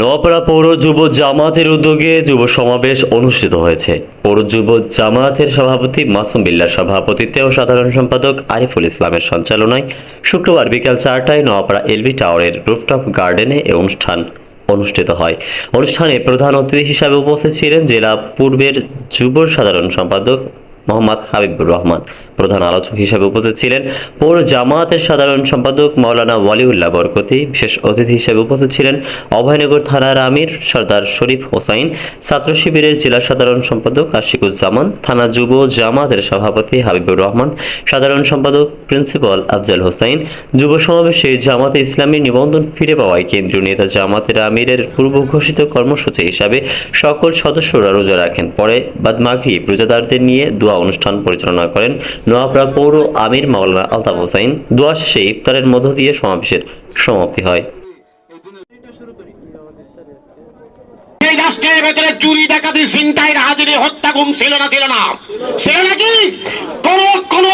নোয়াপাড়া পৌর যুব জামাতের উদ্যোগে যুব সমাবেশ অনুষ্ঠিত হয়েছে। পৌর যুব জামাতের সভাপতি মাসুম বিল্লার সভাপতিত্বে ও সাধারণ সম্পাদক আরিফুল ইসলামের সঞ্চালনায় শুক্রবার বিকাল চারটায় নোয়াপাড়া এলবি টাওয়ারের রুফটপ গার্ডেনে এ অনুষ্ঠান অনুষ্ঠিত হয়। অনুষ্ঠানে প্রধান অতিথি হিসাবে উপস্থিত ছিলেন জেলা পূর্বের যুব সাধারণ সম্পাদক মোহাম্মদ হাবিবুর রহমান। প্রধান আলোচক হিসেবে উপস্থিত ছিলেন পৌর জামায়াতের সাধারণ সম্পাদক মাওলানা ওয়ালিউল্লাহ বরকতি। বিশেষ অতিথি হিসেবে উপস্থিত ছিলেন অভয়নগর থানার আমির সর্দার শরীফ হোসাইন, ছাত্র শিবিরের জেলা সাধারণ সম্পাদক আশিকুজ্জামান, থানা যুব জামায়াতের সভাপতি হাবিবুর রহমান, সাধারণ সম্পাদক প্রিন্সিপাল আফজাল হোসাইন, যুব সমাবেশে জামাতে ইসলামী নিবন্ধন ফিরে পাওয়ায় কেন্দ্রীয় নেতা জামাতের আমিরের পূর্ব ঘোষিত কর্মসূচি হিসাবে সকল সদস্যরা রোজা রাখেন। পরে বাদ মাগরিব রোজাদারদের নিয়ে দোয়া অনুষ্ঠান পরিচালনা করেন নোয়াপাড়া পৌর আমির মাওলানা আলতাফ হোসাইন। দোয়া শেষে ইফতারের মধ্য দিয়ে সমাবেশের সমাপ্তি হয়। রাষ্ট্রের ভেতরে চুরি, ডাকাতি ছিনতাই হত্যা গুম ছিল না ছিল না। ছিল নাকি কোন কোন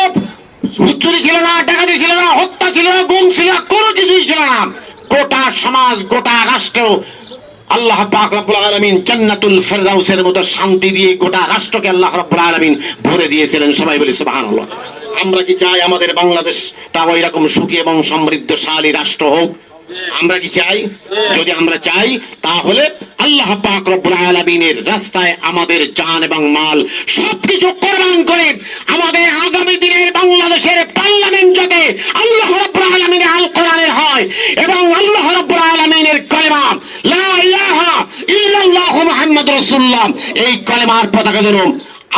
চুরি ছিল না, ডাকাতি ছিল না, হত্যা ছিল না, গুম ছিল না, কোনো কিছুই ছিল না। গোটা সমাজ, গোটা রাষ্ট্র আল্লাহ পাক রব্বুল আলামিন জান্নাতুল ফেরদাউসের মতো শান্তি দিয়ে গোটা রাষ্ট্রকে আল্লাহ রব্বুল আলামিন ভরে দিয়েছিলেন। সবাই বলি, সুবহানাল্লাহ। আমরা কি চাই আমাদের বাংলাদেশটা ওই রকম সুখী এবং সমৃদ্ধশালী রাষ্ট্র হোক? আমরা কি চাই? যদি আমরা চাই, তাহলে আল্লাহ পাক রব্বুল আলামিনের রাস্তায় আমাদের জান এবং মাল সবকিছু কোরবান করে আমাদের আগামী দিনের বাংলাদেশের পার্লামেন্ট যাতে আল্লাহ রব্বুল আলামিনের আল কোরআনের হয় এবং আল্লাহ রব্বুল আলামিনের লা ইলাহা ইল্লাল্লাহু মুহাম্মাদুর রাসূলুল্লাহ। এই পতাকা যেন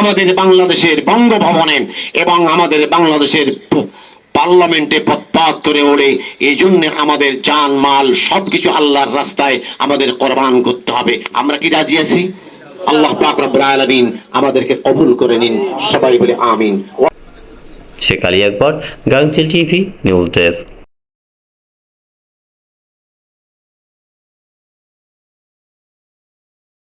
আমাদের বাংলাদেশের বঙ্গভবনে এবং আমাদের বাংলাদেশের পার্লামেন্টে পথপাত করে ওড়ে। এই জন্য আমাদের জান, মাল সবকিছু আল্লাহর রাস্তায় আমাদের কোরবান করতে হবে। আমরা কি রাজি আছি? আল্লাহ পাক রব্বুল আলামিন আমাদেরকে কবুল করে নিন। সবাই বলে আমিন। Sheikh Ali Akbar, Gangchil TV, news desk.